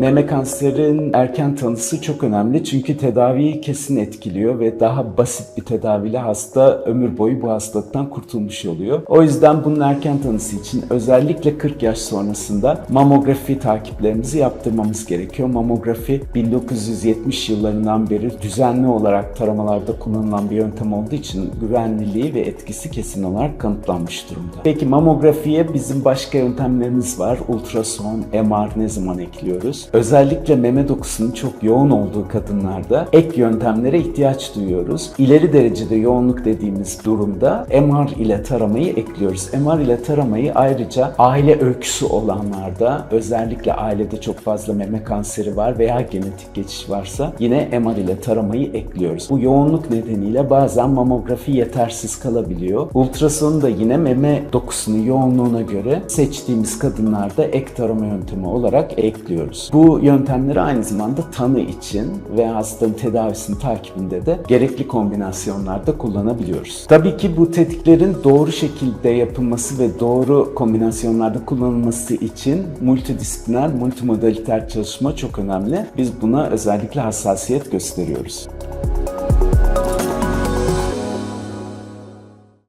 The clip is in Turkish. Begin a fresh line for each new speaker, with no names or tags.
Meme kanserinin erken tanısı çok önemli çünkü tedaviyi kesin etkiliyor ve daha basit bir tedaviyle hasta ömür boyu bu hastalıktan kurtulmuş oluyor. O yüzden bunun erken tanısı için özellikle 40 yaş sonrasında mamografi takiplerimizi yaptırmamız gerekiyor. Mamografi 1970 yıllarından beri düzenli olarak taramalarda kullanılan bir yöntem olduğu için güvenliliği ve etkisi kesin olarak kanıtlanmış durumda. Peki mamografiye bizim başka yöntemlerimiz var. Ultrason, MR ne zaman ekliyoruz? Özellikle meme dokusunun çok yoğun olduğu kadınlarda ek yöntemlere ihtiyaç duyuyoruz. İleri derecede yoğunluk dediğimiz durumda MR ile taramayı ekliyoruz. MR ile taramayı ayrıca aile öyküsü olanlarda özellikle ailede çok fazla meme kanseri var veya genetik geçiş varsa yine MR ile taramayı ekliyoruz. Bu yoğunluk nedeniyle bazen mamografi yetersiz kalabiliyor. Ultrasonu da yine meme dokusunun yoğunluğuna göre seçtiğimiz kadınlarda ek tarama yöntemi olarak ekliyoruz. Bu yöntemleri aynı zamanda tanı için ve hastanın tedavisinin takibinde de gerekli kombinasyonlarda kullanabiliyoruz. Tabii ki bu tetiklerin doğru şekilde yapılması ve doğru kombinasyonlarda kullanılması için multidisipliner, multimodaliter çalışma çok önemli. Biz buna özellikle hassasiyet gösteriyoruz.